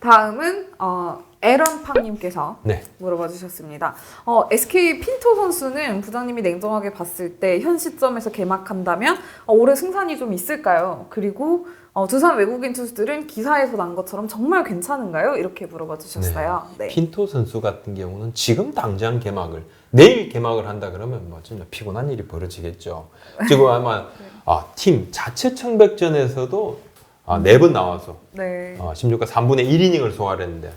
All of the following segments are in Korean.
다음은 어, 에런 팡님께서 네. 물어봐 주셨습니다. 어, SK 핀토 선수는 부장님이 냉정하게 봤을 때 현 시점에서 개막한다면 어, 올해 승산이 좀 있을까요? 그리고 어, 두산 외국인 투수들은 기사에서 난 것처럼 정말 괜찮은가요? 이렇게 물어봐 주셨어요. 네. 핀토 선수 같은 경우는 지금 당장 개막을 내일 개막을 한다 그러면 뭐 진짜 피곤한 일이 벌어지겠죠. 지금 아마 아, 팀 자체 청백전에서도 아, 네번 나와서 네. 어, 16과 3분의 1이닝을 소화를 했는데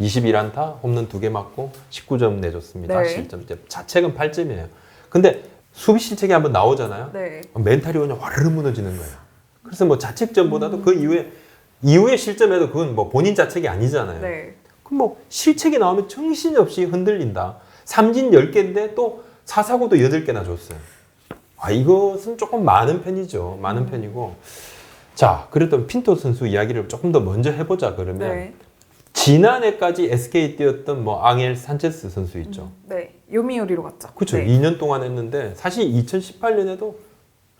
21안타, 홈런 2개 맞고 19점 내줬습니다. 네. 실점 자책은 8점이에요. 근데 수비 실책이 한번 나오잖아요. 네. 멘탈이 그냥 와르르 무너지는 거예요. 그래서 뭐 음. 자책점보다도 그 이후에 이후에 실점해도 그건 뭐 본인 자책이 아니잖아요. 네. 그럼 뭐 실책이 나오면 정신없이 흔들린다. 삼진 10개인데 또 사사고도 8개나 줬어요. 아, 이것은 조금 많은 편이죠. 많은 음. 편이고. 자, 그랬던 핀토 선수 이야기를 조금 더 먼저 해보자 그러면 네. 지난해까지 SK 뛰었던 뭐 앙헬 산체스 선수 있죠. 네. 요미우리로 갔죠. 그렇죠. 네. 2년 동안 했는데 사실 2018년에도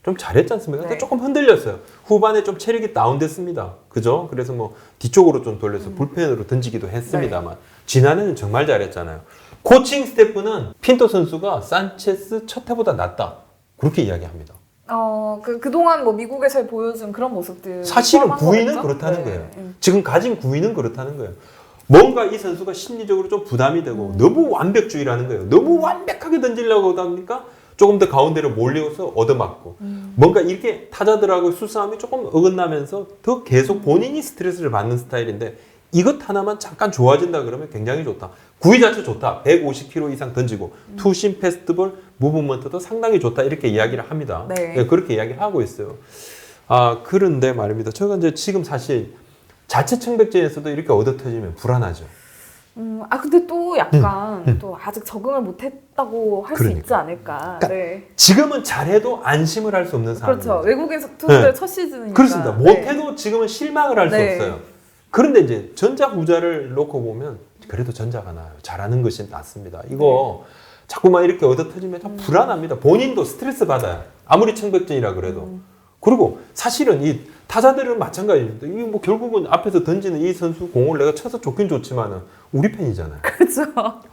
좀 잘했지 않습니까? 근데 네. 조금 흔들렸어요. 후반에 좀 체력이 다운됐습니다. 그죠? 그래서 뭐 뒤쪽으로 좀 돌려서 불펜으로 던지기도 했습니다만 지난해는 정말 잘했잖아요. 코칭 스태프는 핀토 선수가 산체스 첫 해보다 낫다. 그렇게 이야기합니다. 어, 그, 그동안 뭐 미국에서 보여준 그런 모습들. 사실은 구위는 거겠죠? 그렇다는 네. 거예요. 음. 지금 가진 구위는 그렇다는 거예요. 뭔가 이 선수가 심리적으로 좀 부담이 되고 너무 완벽주의라는 거예요. 너무 완벽하게 던지려고 하다 보니까 조금 더 가운데로 몰려서 얻어맞고 뭔가 이렇게 타자들하고 수싸움이 조금 어긋나면서 더 계속 본인이 스트레스를 받는 스타일인데 이것 하나만 잠깐 좋아진다 그러면 굉장히 좋다. 구위 자체 좋다. 150km 이상 던지고 투심 패스트볼 무브먼트도 상당히 좋다. 이렇게 이야기를 합니다. 네. 예, 그렇게 이야기를 하고 있어요. 아 그런데 말입니다. 저가 이제 지금 사실 자체 청백전에서도 이렇게 얻어 터지면 불안하죠. 음, 아 근데 또 약간 또 아직 적응을 못했다고 할수 음. 그러니까. 있지 않을까. 그러니까 네. 지금은 잘해도 안심을 할 수 없는 상황. 그렇죠. 외국인 투수들 네. 첫 시즌이니까. 그렇습니다. 네. 못해도 지금은 실망을 할수 네. 없어요. 그런데 이제 전자 후자를 놓고 보면 그래도 전자가 나아요. 잘하는 것이 낫습니다. 이거 네. 자꾸만 이렇게 얻어 터지면 음. 참 불안합니다. 본인도 스트레스 받아요. 아무리 청백전이라 그래도. 음. 그리고 사실은 이 타자들은 마찬가지입니다. 이게 뭐 결국은 앞에서 던지는 이 선수 공을 내가 쳐서 좋긴 좋지만은 우리 팬이잖아요. 그렇죠.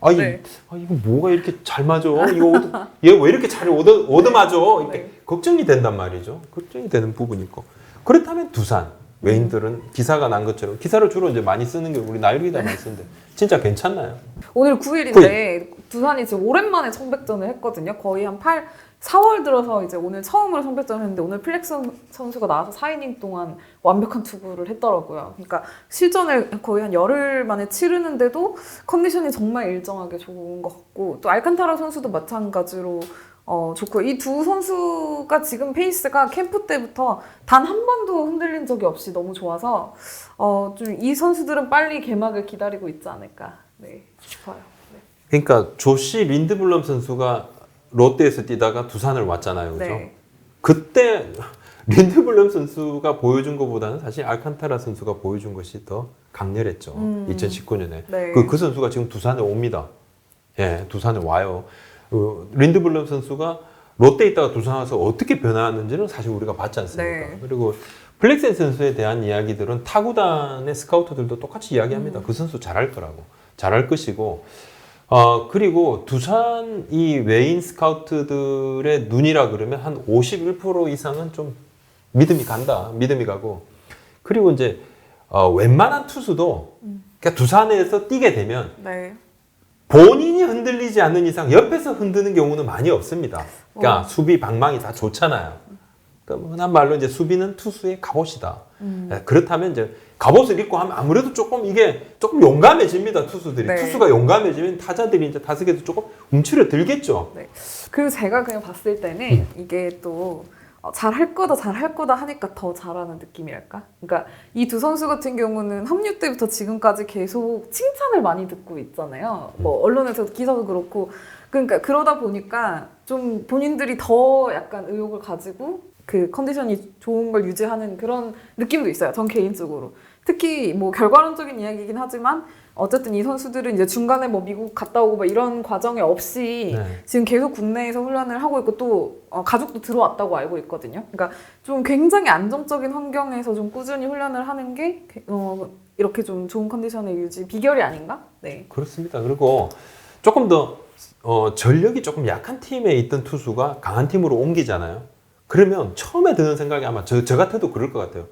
아, 이, 네. 아 이거 뭐가 이렇게 잘 맞아? 이거 얻어, 얘왜 이렇게 잘 얻어 얻어 맞아? 이렇게 네. 걱정이 된단 말이죠. 걱정이 되는 부분이 있고. 그렇다면 두산 외인들은 기사가 난 것처럼 기사를 주로 이제 많이 쓰는 게 우리 나유리가 많이 쓰는데 진짜 괜찮나요? 오늘 9일인데 두산이 지금 오랜만에 청백전을 했거든요. 거의 한 8, 4월 들어서 이제 오늘 처음으로 청백전을 했는데 오늘 플렉스 선수가 나와서 4이닝 동안 완벽한 투구를 했더라고요. 그러니까 실전을 거의 한 열흘 만에 치르는데도 컨디션이 정말 일정하게 좋은 것 같고 또 알칸타라 선수도 마찬가지로 어, 좋고 이 두 선수가 지금 페이스가 캠프 때부터 단 한 번도 흔들린 적이 없이 너무 좋아서 어, 좀 이 선수들은 빨리 개막을 기다리고 있지 않을까 네, 싶어요. 네. 그러니까 조시 린드블럼 선수가 롯데에서 뛰다가 두산을 왔잖아요. 그죠? 네. 그때 린드블럼 선수가 보여준 것보다는 사실 알칸타라 선수가 보여준 것이 더 강렬했죠. 음. 2019년에. 네. 그, 그 선수가 지금 두산에 옵니다. 예, 두산에 와요. 어, 린드블럼 선수가 롯데에 있다가 두산 와서 어떻게 변화하는지는 사실 우리가 봤지 않습니까? 네. 그리고 플렉센 선수에 대한 이야기들은 타구단의 스카우터들도 똑같이 이야기합니다. 그 선수 잘할 거라고. 잘할 것이고, 어, 그리고 두산 이 외인 스카우트들의 눈이라 그러면 한 51% 이상은 좀 믿음이 간다. 믿음이 가고. 그리고 이제, 어, 웬만한 투수도, 그러니까 두산에서 뛰게 되면 네. 본인이 흔들리지 않는 이상 옆에서 흔드는 경우는 많이 없습니다. 그러니까 어. 수비 방망이 다 좋잖아요. 그러니까 흔한 말로 이제 수비는 투수의 갑옷이다. 음. 예, 그렇다면 이제 갑옷을 입고 하면 아무래도 조금 이게 조금 용감해집니다. 투수들이 네. 투수가 용감해지면 타자들이 이제 타석에도 조금 움츠려 들겠죠. 그리고 제가 그냥 봤을 때는 음. 이게 또 어, 잘할 거다 잘할 거다 하니까 더 잘하는 느낌이랄까? 그러니까 이 두 선수 같은 경우는 합류 때부터 지금까지 계속 칭찬을 많이 듣고 있잖아요. 음. 뭐 언론에서 기사도 그렇고 그러니까 그러다 보니까 좀 본인들이 더 약간 의욕을 가지고 그 컨디션이 좋은 걸 유지하는 그런 느낌도 있어요. 전 개인적으로. 특히 뭐 결과론적인 이야기이긴 하지만 어쨌든 이 선수들은 이제 중간에 뭐 미국 갔다 오고 막 이런 과정이 없이 네. 지금 계속 국내에서 훈련을 하고 있고 또 어, 가족도 들어왔다고 알고 있거든요. 그러니까 좀 굉장히 안정적인 환경에서 좀 꾸준히 훈련을 하는 게 어, 이렇게 좀 좋은 컨디션의 유지 비결이 아닌가? 네. 그렇습니다. 그리고 조금 더 어, 전력이 조금 약한 팀에 있던 투수가 강한 팀으로 옮기잖아요. 그러면 처음에 드는 생각이 아마 저, 저 같아도 그럴 것 같아요.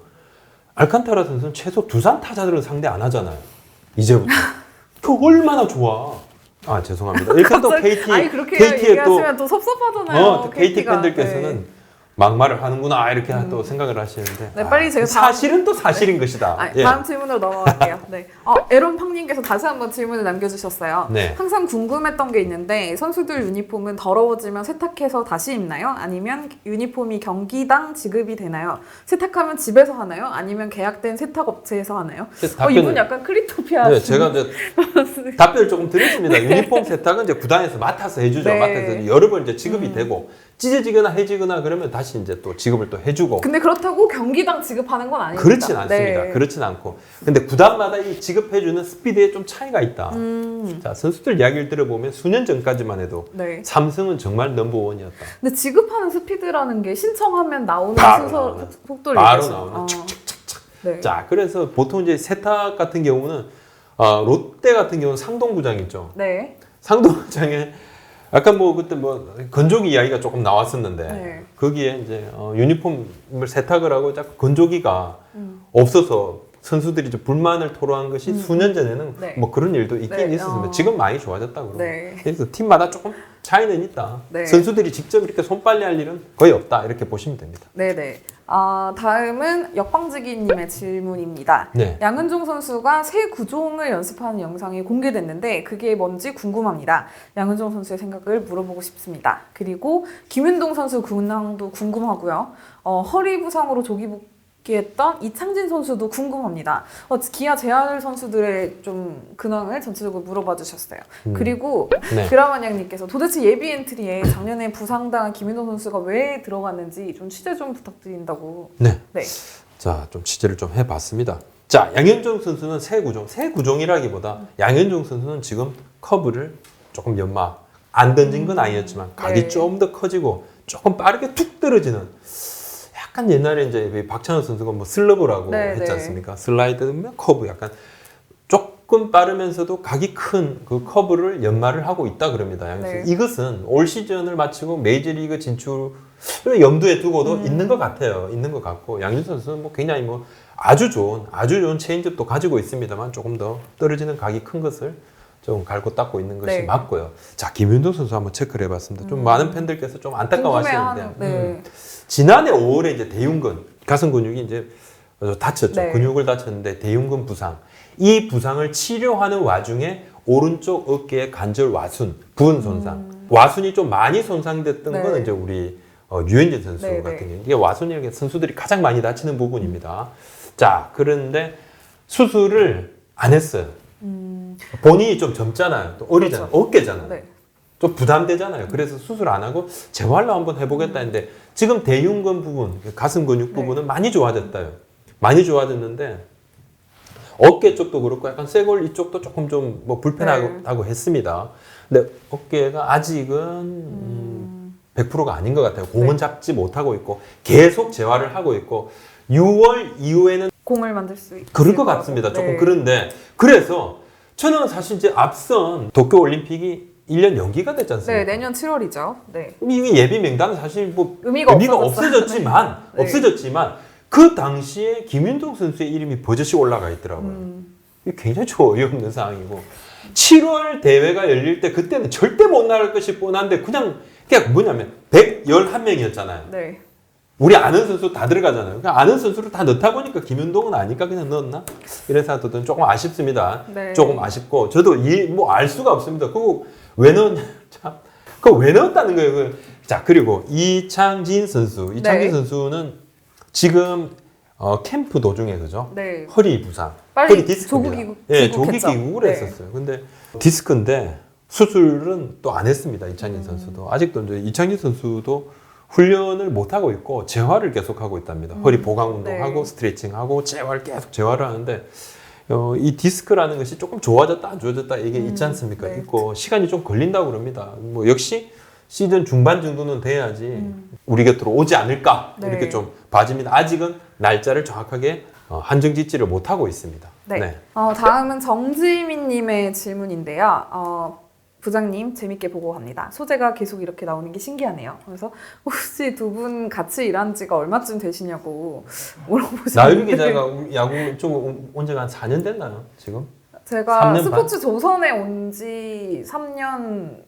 알칸타라 선수는 최소 두산 타자들은 상대 안 하잖아요. 이제부터. 그 얼마나 좋아. 아 죄송합니다. 이렇게 또 KT 아니 그렇게 KT에 또 얘기하시면 또 섭섭하잖아요. 어, 또 KT KT 가. 팬들께서는 네. 막말을 하는구나 이렇게 또 생각을 하시는데 네, 빨리 아, 제가 사실은 또 사실인 것이다. 아, 예. 다음 질문으로 넘어갈게요. 네. 어, 에론 팡님께서 다시 한번 질문을 남겨주셨어요. 네. 항상 궁금했던 게 있는데 선수들 유니폼은 더러워지면 세탁해서 다시 입나요? 아니면 유니폼이 경기당 지급이 되나요? 세탁하면 집에서 하나요? 아니면 계약된 세탁 업체에서 하나요? 어, 이분 약간 크리토피아. 네, 제가 이제 답변을 조금 드렸습니다. 유니폼 세탁은 이제 구단에서 맡아서 해주죠. 네. 맡아서 여러 번 이제 지급이 되고 찢어지거나 해지거나 그러면 다시 이제 또 지급을 또 해주고 근데 그렇다고 경기당 지급하는 건 아닙니다. 그렇진 않습니다. 네. 그렇진 않고 근데 구단마다 이 지급해주는 스피드에 좀 차이가 있다. 음, 자 선수들 이야기를 들어보면 수년 전까지만 해도 네. 삼성은 정말 넘버원이었다. 근데 지급하는 스피드라는 게 신청하면 나오는 바로 순서 나오는. 속도를 바로 얘기하시죠. 나오는 어. 착착착착. 네. 자 그래서 보통 이제 세탁 같은 경우는 어, 롯데 같은 경우는 상동구장 있죠. 네. 상동구장에 약간 뭐 그때 뭐 건조기 이야기가 조금 나왔었는데 네. 거기에 이제 어, 유니폼을 세탁을 하고 자꾸 건조기가 음. 없어서 선수들이 좀 불만을 토로한 것이 수년 전에는 네. 뭐 그런 일도 있긴 네, 있었습니다. 어. 지금 많이 좋아졌다고. 네. 그래서 팀마다 조금 차이는 있다. 네. 선수들이 직접 이렇게 손빨래 할 일은 거의 없다. 이렇게 보시면 됩니다. 네네. 아, 다음은 역방지기님의 질문입니다. 네. 양은종 선수가 새 구종을 연습하는 영상이 공개됐는데 그게 뭔지 궁금합니다. 양은종 선수의 생각을 물어보고 싶습니다. 그리고 김윤동 선수 근황도 궁금하고요. 어, 허리 부상으로 조기 복귀 했던 이창진 선수도 궁금합니다. 어, 기아 제알 선수들의 좀 근황을 전체적으로 물어봐 주셨어요. 음. 그리고 네. 드라마냥님께서 도대체 예비 엔트리에 작년에 부상당한 김윤동 선수가 왜 들어갔는지 좀 취재 좀 부탁드린다고. 네. 네. 자, 좀 취재를 좀 해봤습니다. 자, 양현종 선수는 새 구종, 새 구종이라기보다 양현종 선수는 지금 커브를 조금 연마 안 던진 건 아니었지만 각이 네. 좀더 커지고 조금 빠르게 툭 떨어지는 약간 옛날에 이제 박찬호 선수가 뭐 슬러브라고 네, 했지 네. 않습니까? 슬라이드면 커브 약간 조금 빠르면서도 각이 큰 그 커브를 연마를 하고 있다 그럽니다. 네. 이것은 올 시즌을 마치고 메이저리그 진출을 염두에 두고도 음. 있는 것 같아요. 있는 것 같고 양준 선수는 뭐 굉장히 뭐 아주 좋은 아주 좋은 체인지업도 가지고 있습니다만 조금 더 떨어지는 각이 큰 것을 좀 갈고 닦고 있는 것이 네. 맞고요. 자 김윤동 선수 한번 체크를 해봤습니다. 좀 음. 많은 팬들께서 좀 안타까워하시는데 궁금해하는. 네. 음. 지난해 5월에 이제 대흉근 가슴 근육이 이제 어, 다쳤죠. 네. 근육을 다쳤는데 대흉근 부상. 이 부상을 치료하는 와중에 오른쪽 어깨에 관절 와순, 부분 손상. 와순이 좀 많이 손상됐던 음. 네. 건 이제 우리 어, 유현진 선수 네, 같은 네. 경우 이게 와순이 선수들이 가장 많이 다치는 부분입니다. 자, 그런데 수술을 안 했어요. 음, 본인이 좀 젊잖아요. 또 어리잖아요. 어깨잖아요. 네. 좀 부담되잖아요. 그래서 수술 안 하고 재활로 한번 해보겠다 했는데 지금 대흉근 부분, 가슴 근육 네. 부분은 많이 좋아졌다요. 많이 좋아졌는데 어깨 쪽도 그렇고 약간 쇄골 이쪽도 조금 좀 뭐 불편하다고 네. 했습니다. 근데 어깨가 아직은 음, 100%가 아닌 것 같아요. 공은 네. 잡지 못하고 있고 계속 재활을 하고 있고 6월 이후에는 공을 만들 수 있을 그럴 것. 같습니다. 조금 네. 그런데 그래서 저는 사실 이제 앞선 도쿄 올림픽이 1년 연기가 됐지 않습니까? 네, 내년 7월이죠. 네. 그럼 이게 예비 명단은 사실 뭐 의미가, 의미가. 없어졌지만 네. 없어졌지만 그 당시에 김윤동 선수의 이름이 버젓이 올라가 있더라고요. 음, 이게 굉장히 좀 어이없는 상황이고 7월 대회가 열릴 때 그때는 절대 못 나갈 것이 뻔한데 그냥 그냥 뭐냐면 111명이었잖아요. 네. 우리 아는 선수 다 들어가잖아요. 그러니까 아는 선수를 다 넣다 보니까 김윤동은 아니까 그냥 넣었나? 이런 생각도 조금 아쉽습니다. 네. 조금 아쉽고 저도 이 뭐 알 수가 없습니다. 그거 왜 넣었냐? 참. 그거 왜 넣었다는 거예요. 그. 자 그리고 이창진 선수, 이창진 네. 선수는 지금 어, 캠프 도중에 그죠? 네. 허리 부상, 빨리 허리 디스크입니다. 조기 귀국- 예, 조기 귀국했죠. 귀국을 네. 했었어요. 근데 디스크인데 수술은 또 안 했습니다. 이창진 음. 선수도 아직도 이제 이창진 선수도 훈련을 못 하고 있고 재활을 계속 하고 있답니다. 허리 보강 운동하고 네. 스트레칭하고 재활 계속 재활을 하는데 어, 이 디스크라는 것이 조금 좋아졌다 안 좋아졌다 이게 있지 않습니까? 네. 있고 시간이 좀 걸린다고 그럽니다. 뭐 역시 시즌 중반 정도는 돼야지 음. 우리 곁으로 오지 않을까 네. 이렇게 좀 봐집니다. 아직은 날짜를 정확하게 어, 한정 짓지를 못하고 있습니다. 네. 어, 다음은 정지민님의 질문인데요. 어, 부장님 재밌게 보고 갑니다. 소재가 계속 이렇게 나오는 게 신기하네요. 그래서 혹시 두 분 같이 일한 지가 얼마쯤 되시냐고 물어보셨는데 나유리 기자가 야구 쪽온 지가 한 4년 됐나요? 지금? 제가 3년 반? 스포츠 조선에 온 지 3년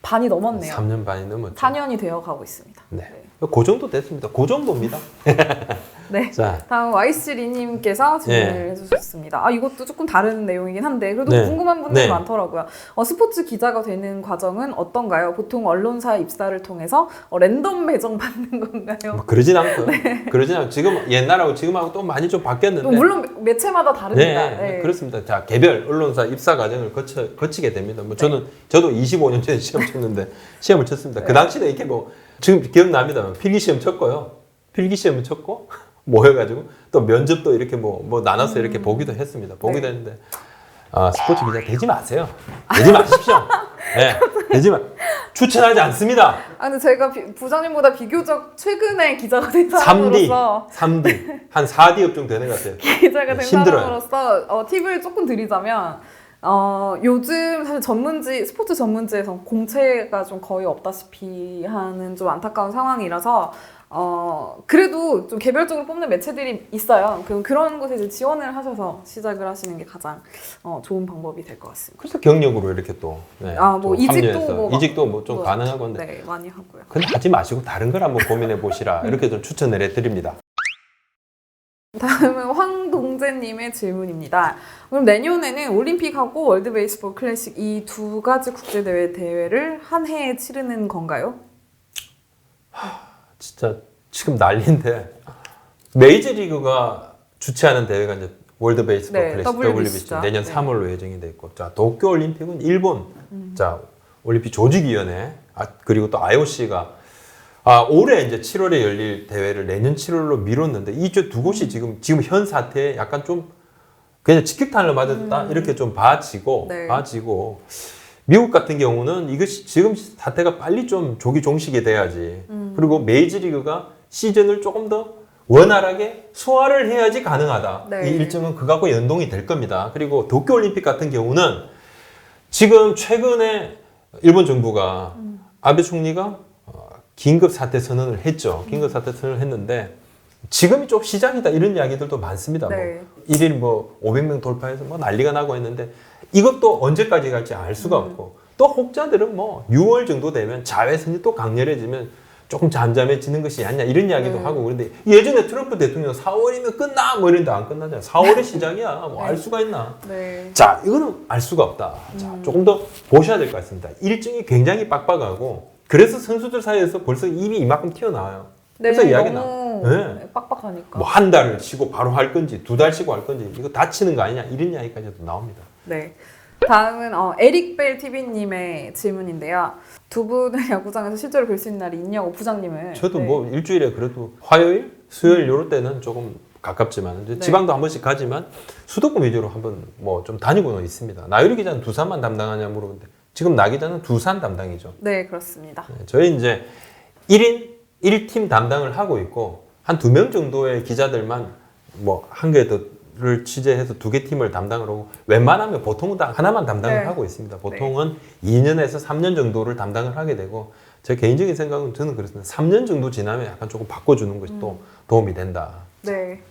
반이 넘었네요. 3년 반이 넘었죠. 4년이 되어 가고 있습니다. 네. 그 정도 됐습니다. 그 정도입니다. 네. 자, 다음 YC 리님께서 질문을 네. 해주셨습니다. 아 이것도 조금 다른 내용이긴 한데 그래도 네. 궁금한 분들이 네. 많더라고요. 어, 스포츠 기자가 되는 과정은 어떤가요? 보통 언론사 입사를 통해서 어, 랜덤 배정 받는 건가요? 뭐 그러진 않고요. 그러진 않고 지금 옛날하고 지금하고 또 많이 좀또 바뀌었는데. 물론 매체마다 다릅니다. 네, 네. 그렇습니다. 자, 개별 언론사 입사 과정을 거쳐, 거치게 됩니다. 뭐 저는 저도 25년 전에 시험 쳤는데 시험을 쳤습니다. 그 네. 당시에 이렇게 뭐 지금 기억납니다. 필기 시험 쳤고요. 필기 시험 쳤고 모여가지고 또 면접도 이렇게 뭐, 뭐 나눠서 이렇게 보기도 했습니다. 보기도 음. 네. 했는데 아, 스포츠 기자 되지 마세요. 되지 마십시오. 네, 되지 마. 추천하지 않습니다. 아 근데 제가 비- 부장님보다 비교적 최근에 기자가 된 3D, 사람으로서 3D 한 4D 업종 되는 것 같아요. 기자가 된 힘들어요. 사람으로서 어, 팁을 조금 드리자면 어, 요즘 사실 전문지 스포츠 전문지에서 공채가 좀 거의 없다시피 하는 좀 안타까운 상황이라서 어, 그래도 좀 개별적으로 뽑는 매체들이 있어요. 그, 그런 곳에 이제 지원을 하셔서 시작을 하시는 게 가장 어, 좋은 방법이 될 것 같습니다. 그래서 경력으로 이렇게 또 네, 아, 뭐 좀 이직도 합류해서 뭐 막- 이직도 뭐 좀 뭐, 가능하건데 네, 많이 하고요. 근데 하지 마시고 다른 걸 한번 고민해 보시라 이렇게 좀 추천을 해드립니다. 다음은 황동재님의 질문입니다. 그럼 내년에는 올림픽하고 월드 베이스볼 클래식 이 두 가지 국제 대회 대회를 한 해에 치르는 건가요? 진짜 지금 난리인데 메이저 리그가 주최하는 대회가 이제 월드 베이스볼 네, 클래식 WBC. 내년 네. 3월로 예정이 돼 있고 자 도쿄 올림픽은 일본 자 올림픽 조직위원회 아, 그리고 또 IOC가 아 올해 이제 7월에 열릴 대회를 내년 7월로 미뤘는데 이두 곳이 지금 지금 현 사태에 약간 좀 그냥 직격탄을 맞았다 이렇게 좀 봐지고 음. 네. 봐지고 미국 같은 경우는 이것이 지금 사태가 빨리 좀 조기 종식이 돼야지 음. 그리고 메이저리그가 시즌을 조금 더 원활하게 소화를 해야지 가능하다. 네. 이 일정은 그거하고 연동이 될 겁니다. 그리고 도쿄올림픽 같은 경우는 지금 최근에 일본 정부가 아베 총리가 어, 긴급 사태 선언을 했죠. 긴급 사태 선언을 했는데 지금이 좀 시작이다 이런 이야기들도 많습니다. 네. 뭐 일일 뭐 500명 돌파해서 뭐 난리가 나고 했는데 이것도 언제까지 갈지 알 수가 없고 또 혹자들은 뭐 6월 정도 되면 자외선이 또 강렬해지면 조금 잠잠해지는 것이 아니냐 이런 이야기도 네. 하고 그런데 예전에 트럼프 대통령 4월이면 끝나 뭐 이랬는데 안 끝나잖아요. 4월의 시작이야. 뭐 알 수가 있나? 네. 자, 이거는 알 수가 없다. 자, 조금 더 보셔야 될 것 같습니다. 일정이 굉장히 빡빡하고 그래서 선수들 사이에서 벌써 입이 이만큼 튀어나와요. 그래서 네, 이야기 너무 네. 빡빡하니까. 뭐 한 달을 쉬고 바로 할 건지 두 달 쉬고 할 건지 이거 다치는 거 아니냐 이런 이야기까지도 나옵니다. 네. 다음은 어, 에릭벨 TV님의 질문인데요. 두 분은 야구장에서 실제로 뵐 수 있는 날이 있냐고 부장님을. 저도 네. 뭐 일주일에 그래도 화요일, 수요일 요럴 때는 조금 가깝지만 네. 지방도 한 번씩 가지만 수도권 위주로 한번 뭐 좀 다니고는 있습니다. 나유리 기자는 두산만 담당하냐 물어보는데 지금 나 기자는 두산 담당이죠. 네, 그렇습니다. 네, 저희 이제 1인 1팀 담당을 하고 있고 한 두 명 정도의 기자들만 뭐 한 개 를 취재해서 두 개 팀을 담당을 하고 웬만하면 보통은 다 하나만 담당을 네. 하고 있습니다. 보통은 2년에서 3년 정도를 담당을 하게 되고 제 개인적인 생각은 저는 그렇습니다. 3년 정도 지나면 약간 조금 바꿔주는 것이 또 도움이 된다. 네.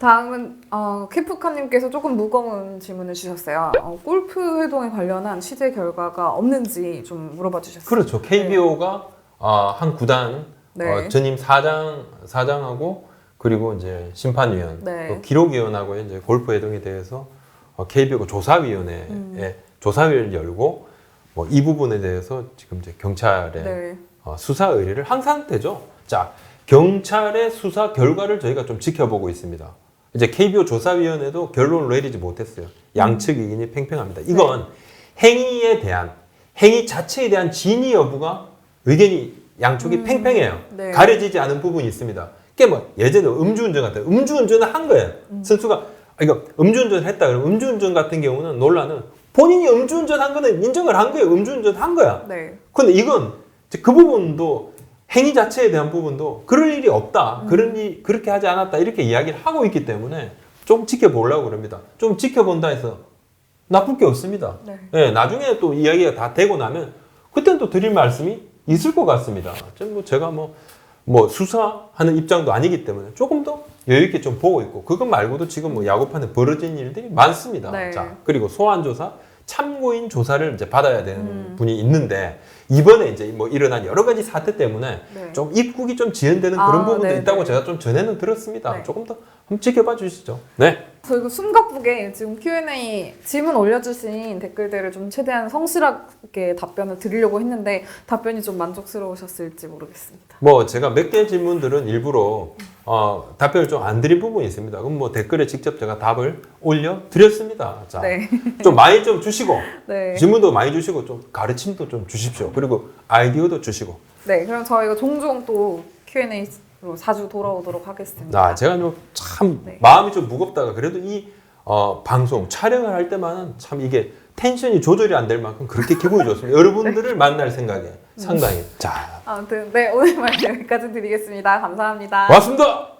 다음은 어, 캐프카님께서 조금 무거운 질문을 주셨어요. 어, 골프 회동에 관련한 취재 결과가 없는지 좀 물어봐 주셨어요. 그렇죠. KBO가 한 구단 네. 어, 전임 사장 사장하고 그리고 이제 심판위원, 네. 그 기록위원하고 이제 골프 회동에 대해서 어, KBO가 조사위원회에 음. 조사위를 열고 뭐 이 부분에 대해서 지금 이제 경찰에 네. 어, 수사 의뢰를 항상 되죠. 자, 경찰의 수사 결과를 저희가 좀 지켜보고 있습니다. 이제 KBO 조사위원회도 결론을 내리지 못했어요. 양측 의견이 팽팽합니다. 이건 행위에 대한 행위 자체에 대한 진위 여부가 의견이 양쪽이 팽팽해요. 네. 가려지지 않은 부분이 있습니다. 그게 뭐 예전에 음주운전 같은 음주운전을 한 거예요. 선수가 아, 이거 음주운전 했다 그러면 음주운전 같은 경우는 논란은 본인이 음주운전 한 거는 인정을 한 거예요. 음주운전 한 거야. 네. 근데 이건 그 부분도 행위 자체에 대한 부분도 그럴 일이 없다. 그런 일 그렇게 하지 않았다. 이렇게 이야기를 하고 있기 때문에 좀 지켜보려고 그럽니다. 좀 지켜본다 해서 나쁠 게 없습니다. 네. 예, 나중에 또 이야기가 다 되고 나면 그때는 또 드릴 말씀이 있을 것 같습니다. 좀뭐 제가 뭐, 뭐 수사하는 입장도 아니기 때문에 조금 더 여유 있게 좀 보고 있고 그것 말고도 지금 뭐 야구판에 벌어진 일들이 많습니다. 네. 자 그리고 소환 조사 참고인 조사를 이제 받아야 되는 음. 분이 있는데 이번에 이제 뭐 일어난 여러 가지 사태 때문에 네. 좀 입국이 좀 지연되는 아, 그런 부분도 네, 있다고 네. 제가 좀 전에는 들었습니다. 네. 조금 더 한번 지켜봐 주시죠. 네. 저희가 숨가쁘게 지금 Q&A 질문 올려주신 댓글들을 좀 최대한 성실하게 답변을 드리려고 했는데 답변이 좀 만족스러우셨을지 모르겠습니다. 뭐 제가 몇 개 질문들은 일부러 어, 답변을 좀 안 드린 부분이 있습니다. 그럼 뭐 댓글에 직접 제가 답을 올려 드렸습니다. 자, 네. 좀 많이 좀 주시고 네. 질문도 많이 주시고 좀 가르침도 좀 주십시오. 그리고 아이디어도 주시고. 네, 그럼 저희가 종종 또 Q&A로 자주 돌아오도록 하겠습니다. 나 제가 좀참 네. 마음이 좀 무겁다가 그래도 이 어, 방송 촬영을 할 때만은 참 이게 텐션이 조절이 안 될 만큼 그렇게 기분이 좋습니다. 여러분들을 만날 생각에 상당히 자 아무튼 네 오늘 말씀 여기까지 드리겠습니다. 감사합니다. 고맙습니다.